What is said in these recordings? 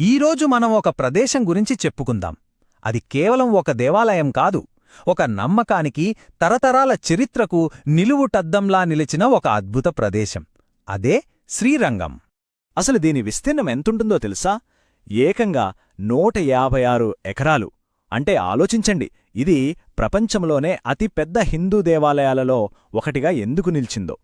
ఈరోజు మనం ఒక ప్రదేశం గురించి చెప్పుకుందాం. అది కేవలం ఒక దేవాలయం కాదు ఒక నమ్మకానికి తరతరాల చరిత్రకు నిలువుటద్దంలా నిలిచిన ఒక అద్భుత ప్రదేశం. అదే శ్రీరంగం. అసలు దీని విస్తీర్ణం ఎంతుంటుందో తెలుసా? ఏకంగా నూట యాభై ఆరు ఎకరాలు. అంటే ఆలోచించండి ఇది ప్రపంచంలోనే అతిపెద్ద హిందూ దేవాలయాలలో ఒకటిగా ఎందుకు నిలిచిందో.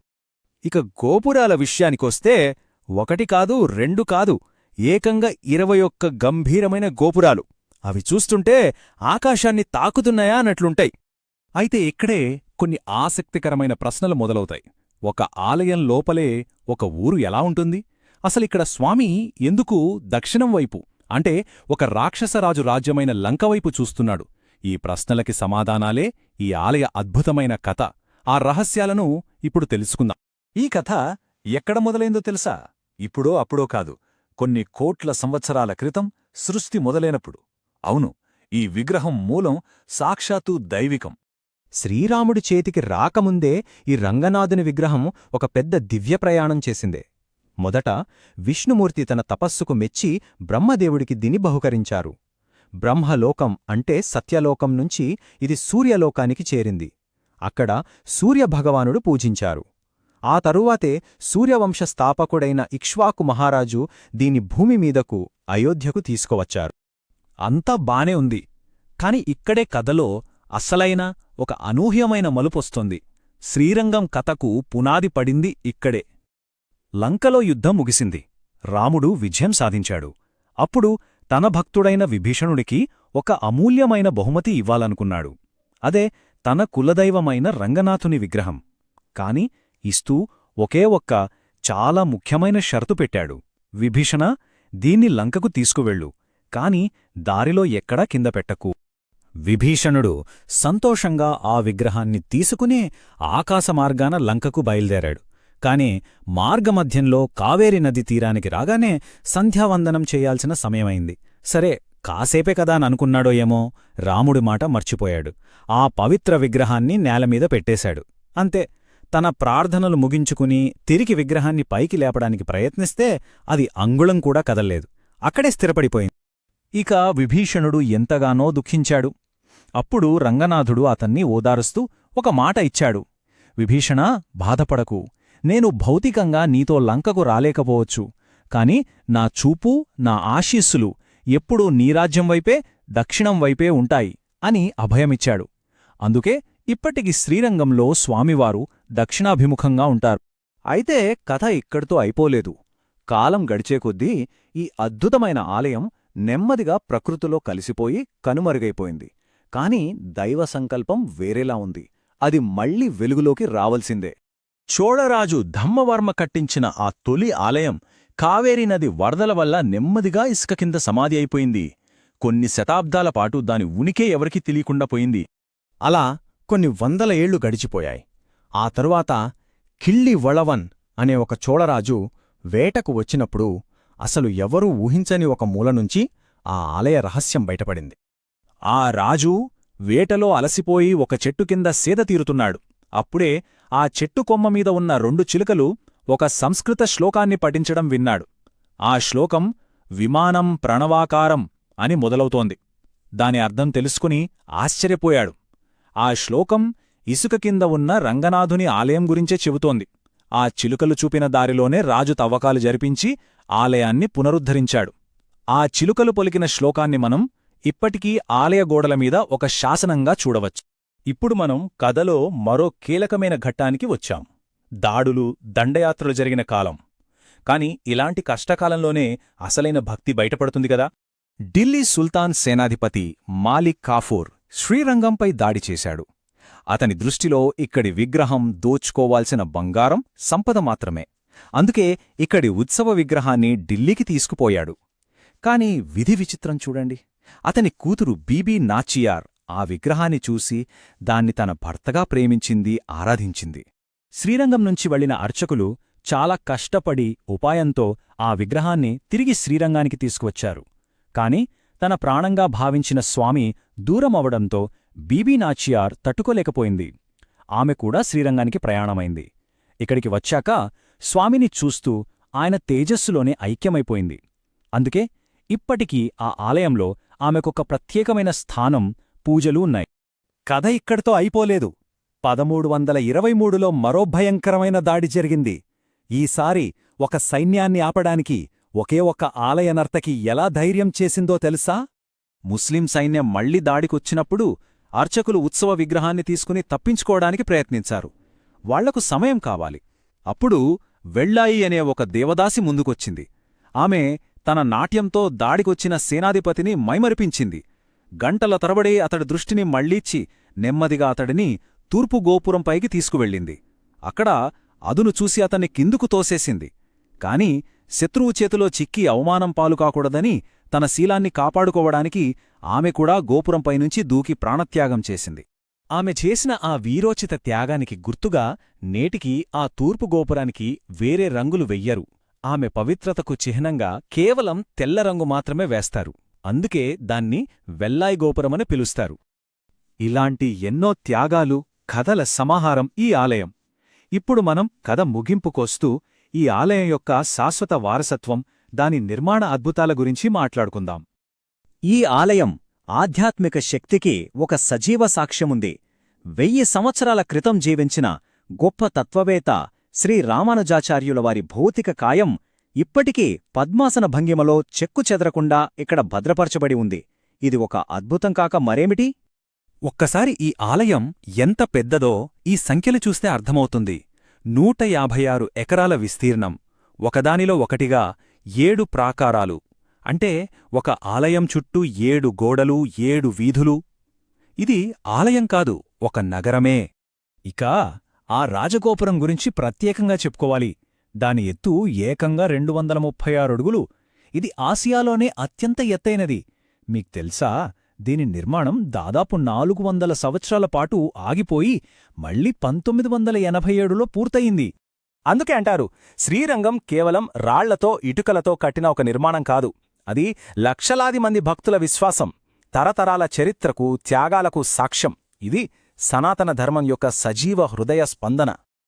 ఇక గోపురాల విషయానికొస్తే ఒకటి కాదు రెండు కాదు ఏకంగా ఇరవై ఒక్క గంభీరమైన గోపురాలు. అవి చూస్తుంటే ఆకాశాన్ని తాకుతున్నాయా అన్నట్లుంటాయి. అయితే ఇక్కడే కొన్ని ఆసక్తికరమైన ప్రశ్నలు మొదలవుతాయి. ఒక ఆలయం లోపలే ఒక ఊరు ఎలా ఉంటుంది? అసలిక్కడ స్వామి ఎందుకు దక్షిణం వైపు అంటే ఒక రాక్షసరాజు రాజ్యమైన లంకవైపు చూస్తున్నాడు. ఈ ప్రశ్నలకి సమాధానాలే ఈ ఆలయ అద్భుతమైన కథ. ఆ రహస్యాలను ఇప్పుడు తెలుసుకుందాం. ఈ కథ ఎక్కడ మొదలైందో తెలుసా? ఇప్పుడో అప్పుడో కాదు. కొన్ని కోట్ల సంవత్సరాల క్రితం సృష్టి మొదలైనప్పుడు. అవును ఈ విగ్రహం మూలం సాక్షాత్తు దైవికం. శ్రీరాముడి చేతికి రాకముందే ఈ రంగనాథుని విగ్రహం ఒక పెద్ద దివ్య ప్రయాణం చేసిందే. మొదట విష్ణుమూర్తి తన తపస్సుకు మెచ్చి బ్రహ్మదేవుడికి దిని బహుకరించారు. బ్రహ్మలోకం అంటే సత్యలోకం నుంచి ఇది సూర్యలోకానికి చేరింది. అక్కడ సూర్యభగవానుడు పూజించారు. ఆ తరువాతే సూర్యవంశ స్థాపకుడైన ఇక్ష్వాకు మహారాజు దీని భూమి మీదకు అయోధ్యకు తీసుకువచ్చారు. అంతా బానే ఉంది. కాని ఇక్కడే కథలో అస్సలైన ఒక అనూహ్యమైన మలుపొస్తోంది శ్రీరంగం కథకు పునాది పడింది ఇక్కడే. లంకలో యుద్ధం ముగిసింది. రాముడు విజయం సాధించాడు. అప్పుడు తన భక్తుడైన విభీషణుడికి ఒక అమూల్యమైన బహుమతి ఇవ్వాలనుకున్నాడు. అదే తన కులదైవమైన రంగనాథుని విగ్రహం. కాని ఇస్తూ ఒకే ఒక్క చాలా ముఖ్యమైన షరతు పెట్టాడు. విభీషణ దీన్ని లంకకు తీసుకువెళ్ళు కాని దారిలో ఎక్కడా కింద పెట్టకు. విభీషణుడు సంతోషంగా ఆ విగ్రహాన్ని తీసుకునే ఆకాశమార్గాన లంకకు బయల్దేరాడు. కాని మార్గమధ్యంలో కావేరి నది తీరానికి రాగానే సంధ్యావందనం చేయాల్సిన సమయమైంది. సరే కాసేపే కదా అనుకున్నాడో ఏమో రాముడి మాట మర్చిపోయాడు. ఆ పవిత్ర విగ్రహాన్ని నేలమీద పెట్టేశాడు. అంతే తన ప్రార్థనలు ముగించుకుని తిరిగి విగ్రహాన్ని పైకి లేపడానికి ప్రయత్నిస్తే అది అంగుళం కూడా కదల్లేదు. అక్కడే స్థిరపడిపోయింది. ఇక విభీషణుడు ఎంతగానో దుఃఖించాడు. అప్పుడు రంగనాథుడు అతన్ని ఓదారుస్తూ ఒక మాట ఇచ్చాడు. విభీషణా బాధపడకు. నేను భౌతికంగా నీతో లంకకు రాలేకపోవచ్చు. కాని నా చూపు నా ఆశీస్సులు ఎప్పుడూ నీరాజ్యం వైపే దక్షిణం వైపే ఉంటాయి అని అభయమిచ్చాడు. అందుకే ఇప్పటికి శ్రీరంగంలో స్వామివారు దక్షిణాభిముఖంగా ఉంటారు. అయితే కథ ఇక్కడితో అయిపోలేదు. కాలం గడిచే కొద్దీ ఈ అద్భుతమైన ఆలయం నెమ్మదిగా ప్రకృతిలో కలిసిపోయి కనుమరుగైపోయింది. కాని దైవ సంకల్పం వేరేలా ఉంది. అది మళ్ళీ వెలుగులోకి రావలసిందే. చోళరాజు ధమ్మవర్మ కట్టించిన ఆ తొలి ఆలయం కావేరీ నది వరదల వల్ల నెమ్మదిగా ఇసుక కింద సమాధి అయిపోయింది. కొన్ని శతాబ్దాల పాటు దాని ఉనికే ఎవరికీ తెలియకుండా పోయింది. అలా కొన్ని వందల ఏళ్ళు గడిచిపోయాయి. ఆ తరువాత కిళ్ళి వళవన్ అనే ఒక చోళరాజు వేటకు వచ్చినప్పుడు అసలు ఎవరూ ఊహించని ఒక మూలనుంచి ఆ ఆలయ రహస్యం బయటపడింది. ఆ రాజు వేటలో అలసిపోయి ఒక చెట్టు కింద సేద తీరుతున్నాడు. అప్పుడే ఆ చెట్టు కొమ్మ మీద ఉన్న రెండు చిలుకలు ఒక సంస్కృత శ్లోకాన్ని పఠించడం విన్నాడు. ఆ శ్లోకం విమానం ప్రణవాకారం అని మొదలవుతోంది. దాని అర్థం తెలుసుకుని ఆశ్చర్యపోయాడు. ఆ శ్లోకం ఇసుక కింద ఉన్న రంగనాథుని ఆలయం గురించే చెబుతోంది. ఆ చిలుకలు చూపిన దారిలోనే రాజు తవ్వకాలు జరిపించి ఆలయాన్ని పునరుద్ధరించాడు. ఆ చిలుకలు పొలికిన శ్లోకాన్ని మనం ఇప్పటికీ ఆలయ గోడల మీద ఒక శాసనంగా చూడవచ్చు. ఇప్పుడు మనం కథలో మరో కీలకమైన ఘట్టానికి వచ్చాం. దాడులు దండయాత్రలు జరిగిన కాలం. కాని ఇలాంటి కష్టకాలంలోనే అసలైన భక్తి బయటపడుతుంది కదా? ఢిల్లీ సుల్తాన్ సేనాధిపతి మాలిక్ కాఫూర్ శ్రీరంగంపై దాడి చేశాడు. అతని దృష్టిలో ఇక్కడి విగ్రహం దోచుకోవాల్సిన బంగారం సంపద మాత్రమే. అందుకే ఇక్కడి ఉత్సవ విగ్రహాన్ని ఢిల్లీకి తీసుకుపోయాడు. కాని విధి విచిత్రం చూడండి. అతని కూతురు బీబీ నాచియార్ ఆ విగ్రహాన్ని చూసి దాన్ని తన భర్తగా ప్రేమించింది ఆరాధించింది. శ్రీరంగం నుంచి వెళ్ళిన అర్చకులు చాలా కష్టపడి ఉపాయంతో ఆ విగ్రహాన్ని తిరిగి శ్రీరంగానికి తీసుకువచ్చారు. కాని తన ప్రాణంగా భావించిన స్వామి దూరమవడంతో బీబీ నాచియార్ తట్టుకోలేకపోయింది. ఆమె కూడా శ్రీరంగానికి ప్రయాణమైంది. ఇక్కడికి వచ్చాక స్వామిని చూస్తూ ఆయన తేజస్సులోనే ఐక్యమైపోయింది. అందుకే ఇప్పటికీ ఆ ఆలయంలో ఆమెకొక ప్రత్యేకమైన స్థానం పూజలు ఉన్నాయి. కథ ఇక్కడితో అయిపోలేదు. పదమూడు వందల ఇరవై మూడులో మరో భయంకరమైన దాడి జరిగింది. ఈసారి ఒక సైన్యాన్ని ఆపడానికి ఒకే ఒక్క ఆలయ నర్తకి ఎలా ధైర్యం చేసిందో తెలుసా? ముస్లిం సైన్యం మళ్ళీ దాడికొచ్చినప్పుడు అర్చకులు ఉత్సవ విగ్రహాన్ని తీసుకుని తప్పించుకోవడానికి ప్రయత్నించారు. వాళ్ళకు సమయం కావాలి. అప్పుడు వెళ్ళాయి అనే ఒక దేవదాసి ముందుకొచ్చింది. ఆమె తన నాట్యంతో దాడికొచ్చిన సేనాధిపతిని మైమరిపించింది. గంటల తరబడి అతడి దృష్టిని మళ్ళీచ్చి నెమ్మదిగా అతడిని తూర్పు గోపురంపైకి తీసుకువెళ్ళింది. అక్కడ అదును చూసి అతన్ని కిందుకు తోసేసింది. కాని శత్రువు చేతిలో చిక్కి అవమానం పాలు కాకూడదని తన శీలాన్ని కాపాడుకోవడానికి ఆమె కూడా గోపురంపైనుంచి దూకి ప్రాణత్యాగం చేసింది. ఆమె చేసిన ఆ వీరోచిత త్యాగానికి గుర్తుగా నేటికి ఆ తూర్పు గోపురానికి వేరే రంగులు వెయ్యరు. ఆమె పవిత్రతకు చిహ్నంగా కేవలం తెల్ల రంగు మాత్రమే వేస్తారు. అందుకే దాన్ని వెల్లాయి గోపురమని పిలుస్తారు. ఇలాంటి ఎన్నో త్యాగాలు కథల సమాహారం ఈ ఆలయం. ఇప్పుడు మనం కథ ముగింపుకొస్తూ ఈ ఆలయం యొక్క శాశ్వత వారసత్వం దాని నిర్మాణ అద్భుతాల గురించి మాట్లాడుకుందాం. ఈ ఆలయం ఆధ్యాత్మిక శక్తికి ఒక సజీవ సాక్ష్యముంది. వెయ్యి సంవత్సరాల క్రితం జీవించిన గొప్ప తత్వవేత్త శ్రీ రామానుజాచార్యుల వారి భౌతిక కాయం ఇప్పటికీ పద్మాసన భంగిమలో చెక్కు చెదరకుండా ఇక్కడ భద్రపరచబడి ఉంది. ఇది ఒక అద్భుతం కాక మరేమిటి? ఒక్కసారి ఈ ఆలయం ఎంత పెద్దదో ఈ సంఖ్యలు చూస్తే అర్థమవుతుంది. నూట యాభై ఆరు ఎకరాల విస్తీర్ణం ఒకదానిలో ఒకటిగా ఏడు ప్రాకారాలు అంటే ఒక ఆలయం చుట్టూ ఏడు గోడలు ఏడు వీధులు. ఇది ఆలయం కాదు ఒక నగరమే. ఇక ఆ రాజగోపురం గురించి ప్రత్యేకంగా చెప్పుకోవాలి. దాని ఎత్తు ఏకంగా రెండు వందల ముప్పై ఆరు అడుగులు. ఇది ఆసియాలోనే అత్యంత ఎత్తైనది. మీకు తెలుసా? దీని నిర్మాణం దాదాపు నాలుగు వందల సంవత్సరాల పాటు ఆగిపోయి మళ్ళీ పంతొమ్మిది వందల ఎనభై ఏడులో పూర్తయింది. అందుకే అంటారు శ్రీరంగం కేవలం రాళ్ళతో ఇటుకలతో కట్టిన ఒక నిర్మాణం కాదు. అది లక్షలాది మంది భక్తుల విశ్వాసం తరతరాల చరిత్రకు త్యాగాలకు సాక్ష్యం. ఇది సనాతన ధర్మం యొక్క సజీవ హృదయ స్పందన.